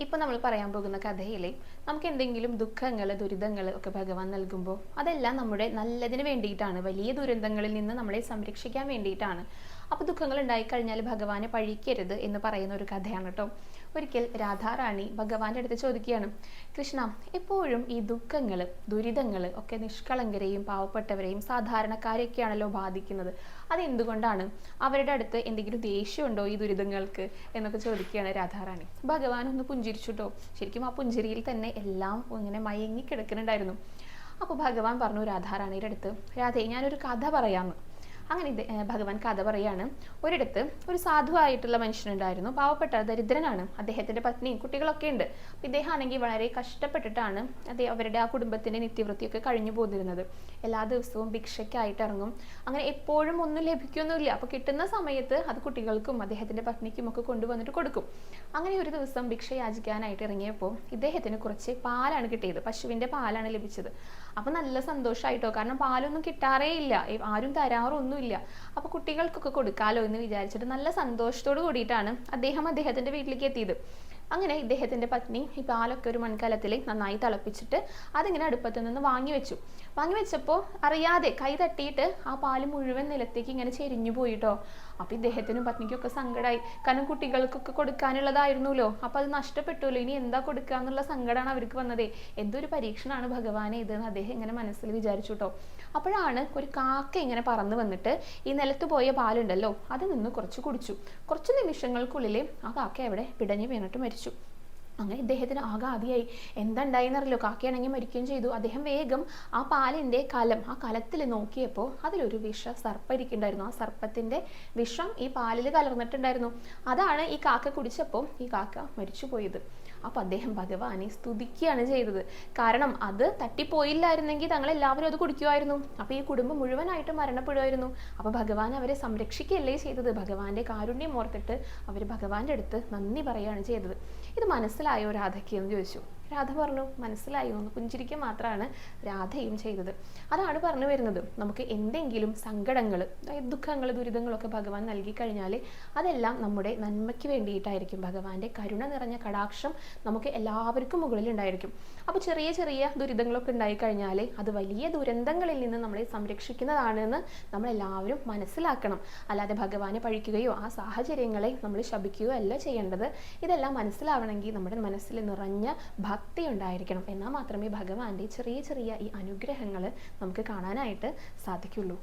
ഇപ്പോൾ നമ്മൾ പറയാൻ പോകുന്ന കഥയിലെ നമുക്ക് എന്തെങ്കിലും ദുഃഖങ്ങൾ ദുരിതങ്ങൾ ഒക്കെ ഭഗവാൻ നൽകുമ്പോൾ അതെല്ലാം നമ്മുടെ നല്ലതിന് വേണ്ടിയിട്ടാണ്. വലിയ ദുരന്തങ്ങളിൽ നിന്ന് നമ്മളെ സംരക്ഷിക്കാൻ വേണ്ടിയിട്ടാണ്. അപ്പോൾ ദുഃഖങ്ങൾ ഉണ്ടായിക്കഴിഞ്ഞാൽ ഭഗവാനെ പഴിക്കരുത് എന്ന് പറയുന്ന ഒരു കഥയാണ് കേട്ടോ. ഒരിക്കൽ രാധാറാണി ഭഗവാന്റെ അടുത്ത് ചോദിക്കുകയാണ് കൃഷ്ണ എപ്പോഴും ഈ ദുഃഖങ്ങൾ ദുരിതങ്ങൾ ഒക്കെ നിഷ്കളങ്കരെയും പാവപ്പെട്ടവരെയും സാധാരണക്കാരെയൊക്കെയാണല്ലോ ബാധിക്കുന്നത്. അതെന്തുകൊണ്ടാണ്? അവരുടെ അടുത്ത് എന്തെങ്കിലും ദേഷ്യമുണ്ടോ ഈ ദുരിതങ്ങൾക്ക്? എന്നൊക്കെ ചോദിക്കുകയാണ് രാധാറാണി. ഭഗവാൻ ഒന്ന് പുഞ്ചിരിച്ചുട്ടോ ശരിക്കും ആ പുഞ്ചിരിയിൽ തന്നെ എല്ലാം ഇങ്ങനെ മയങ്ങി കിടക്കുന്നുണ്ടായിരുന്നു. അപ്പോൾ ഭഗവാൻ പറഞ്ഞു രാധാറാണിയുടെ അടുത്ത് രാധേ ഞാനൊരു കഥ പറയാമെന്ന് അങ്ങനെ ഭഗവാൻ കഥ പറയാണ് ഒരിടത്ത് ഒരു സാധുവായിട്ടുള്ള മനുഷ്യനുണ്ടായിരുന്നു. പാവപ്പെട്ട ദരിദ്രനാണ്. അദ്ദേഹത്തിന്റെ പത്നിയും കുട്ടികളൊക്കെ ഉണ്ട്. അപ്പം ഇദ്ദേഹം ആണെങ്കിൽ വളരെ കഷ്ടപ്പെട്ടിട്ടാണ് അദ്ദേഹം അവരുടെ ആ കുടുംബത്തിന്റെ നിത്യവൃത്തിയൊക്കെ കഴിഞ്ഞു പോന്നിരുന്നത്. എല്ലാ ദിവസവും ഭിക്ഷയ്ക്കായിട്ട് ഇറങ്ങും. അങ്ങനെ എപ്പോഴും ഒന്നും ലഭിക്കൊന്നുമില്ല. അപ്പോൾ കിട്ടുന്ന സമയത്ത് അത് കുട്ടികൾക്കും അദ്ദേഹത്തിന്റെ പത്നിക്കും ഒക്കെ കൊണ്ടുവന്നിട്ട് കൊടുക്കും. അങ്ങനെ ഒരു ദിവസം ഭിക്ഷ യാചിക്കാനായിട്ട് ഇറങ്ങിയപ്പോൾ ഇദ്ദേഹത്തിന് കുറച്ച് പാലാണ് കിട്ടിയത്. പശുവിന്റെ പാലാണ് ലഭിച്ചത്. അപ്പൊ നല്ല സന്തോഷമായിട്ടോ കാരണം പാലൊന്നും കിട്ടാറേ ഇല്ല ആരും തരാറൊന്നുമില്ല. അപ്പൊ കുട്ടികൾക്കൊക്കെ കൊടുക്കാലോ എന്ന് വിചാരിച്ചിട്ട് നല്ല സന്തോഷത്തോട് കൂടിയിട്ടാണ് അദ്ദേഹം അദ്ദേഹത്തിന്റെ വീട്ടിലേക്ക് എത്തിയത്. അങ്ങനെ ഇദ്ദേഹത്തിന്റെ പത്നി ഈ പാലൊക്കെ ഒരു മൺകലത്തിൽ നന്നായി തിളപ്പിച്ചിട്ട് അതിങ്ങനെ അടുപ്പത്ത് നിന്ന് വാങ്ങി വെച്ചു. വാങ്ങി വെച്ചപ്പോൾ അറിയാതെ കൈ തട്ടിയിട്ട് ആ പാൽ മുഴുവൻ നിലത്തേക്ക് ഇങ്ങനെ ചെരിഞ്ഞു പോയിട്ടോ. അപ്പൊ ഇദ്ദേഹത്തിനും പത്നിക്കൊക്കെ സങ്കടമായി കാരണം കുട്ടികൾക്കൊക്കെ കൊടുക്കാനുള്ളതായിരുന്നല്ലോ അപ്പൊ അത് നഷ്ടപ്പെട്ടുല്ലോ. ഇനി എന്താ കൊടുക്കുക എന്നുള്ള സങ്കടമാണ് അവർക്ക് വന്നത്. എന്തൊരു പരീക്ഷണമാണ് ഭഗവാനെ ഇത് എന്ന് അദ്ദേഹം ഇങ്ങനെ മനസ്സിൽ വിചാരിച്ചു കേട്ടോ അപ്പോഴാണ് ഒരു കാക്ക ഇങ്ങനെ പറന്ന് വന്നിട്ട് ഈ നിലത്ത് പോയ പാലുണ്ടല്ലോ അത് നിന്ന് കുറച്ച് കുടിച്ചു. കുറച്ച് നിമിഷങ്ങൾക്കുള്ളിൽ ആ കാക്ക എവിടെ പിടഞ്ഞു വീണിട്ട് മരിച്ചു. повністю അങ്ങനെ ഇദ്ദേഹത്തിന് ആകെ ആദ്യമായി എന്താ ഉണ്ടായിന്നറിയല്ലോ കാക്കയാണെങ്കിൽ മരിക്കുകയും ചെയ്തു. അദ്ദേഹം വേഗം ആ പാലിന്റെ കലം ആ കലത്തിൽ നോക്കിയപ്പോൾ അതിലൊരു വിഷ സർപ്പം ഇരിക്കുന്നുണ്ടായിരുന്നു ആ സർപ്പത്തിന്റെ വിഷം ഈ പാലിൽ കലർന്നിട്ടുണ്ടായിരുന്നു. അതാണ് ഈ കാക്ക കുടിച്ചപ്പോൾ ഈ കാക്ക മരിച്ചുപോയത്. അപ്പോൾ അദ്ദേഹം ഭഗവാനെ സ്തുതിക്കുകയാണ് ചെയ്തത്. കാരണം അത് തട്ടിപ്പോയില്ലായിരുന്നെങ്കിൽ തങ്ങൾ എല്ലാവരും അത് കുടിക്കുമായിരുന്നു. അപ്പോൾ ഈ കുടുംബം മുഴുവനായിട്ട് മരണപ്പെടുമായിരുന്നു. അപ്പോൾ ഭഗവാൻ അവരെ സംരക്ഷിക്കുകയല്ലേ ചെയ്തത്? ഭഗവാന്റെ കാരുണ്യം ഓർത്തിട്ട് അവർ ഭഗവാന്റെ അടുത്ത് നന്ദി പറയുകയാണ് ചെയ്തത്. ഇത് മനസ്സിലായോ രാധയ്ക്ക് എന്ന് ചോദിച്ചു രാധ പറഞ്ഞു മനസ്സിലായി ഒന്ന് പുഞ്ചിരിക്കുക മാത്രമാണ് രാധയും ചെയ്തത്. അതാണ് പറഞ്ഞു വരുന്നത്. നമുക്ക് എന്തെങ്കിലും സങ്കടങ്ങൾ അതായത് ദുഃഖങ്ങൾ ദുരിതങ്ങളൊക്കെ ഭഗവാൻ നൽകി കഴിഞ്ഞാൽ അതെല്ലാം നമ്മുടെ നന്മയ്ക്ക് വേണ്ടിയിട്ടായിരിക്കും. ഭഗവാന്റെ കരുണ നിറഞ്ഞ കടാക്ഷം നമുക്ക് എല്ലാവർക്കും മുകളിൽ ഉണ്ടായിരിക്കും. അപ്പോൾ ചെറിയ ചെറിയ ദുരിതങ്ങളൊക്കെ ഉണ്ടായി ഉണ്ടായിക്കഴിഞ്ഞാൽ അത് വലിയ ദുരന്തങ്ങളിൽ നിന്ന് നമ്മളെ സംരക്ഷിക്കുന്നതാണെന്ന് നമ്മളെല്ലാവരും മനസ്സിലാക്കണം. അല്ലാതെ ഭഗവാനെ പഴിക്കുകയോ ആ സാഹചര്യങ്ങളെ നമ്മൾ ശപിക്കുകയോ അല്ല ചെയ്യേണ്ടത്. ഇതെല്ലാം മനസ്സിലാവണമെങ്കിൽ നമ്മുടെ മനസ്സിൽ നിറഞ്ഞ ഭക്തി ഉണ്ടായിരിക്കണം എന്നാൽ മാത്രമേ ഭഗവാന്റെ ചെറിയ ചെറിയ ഈ അനുഗ്രഹങ്ങൾ നമുക്ക് കാണാനായിട്ട് സാധിക്കുള്ളൂ.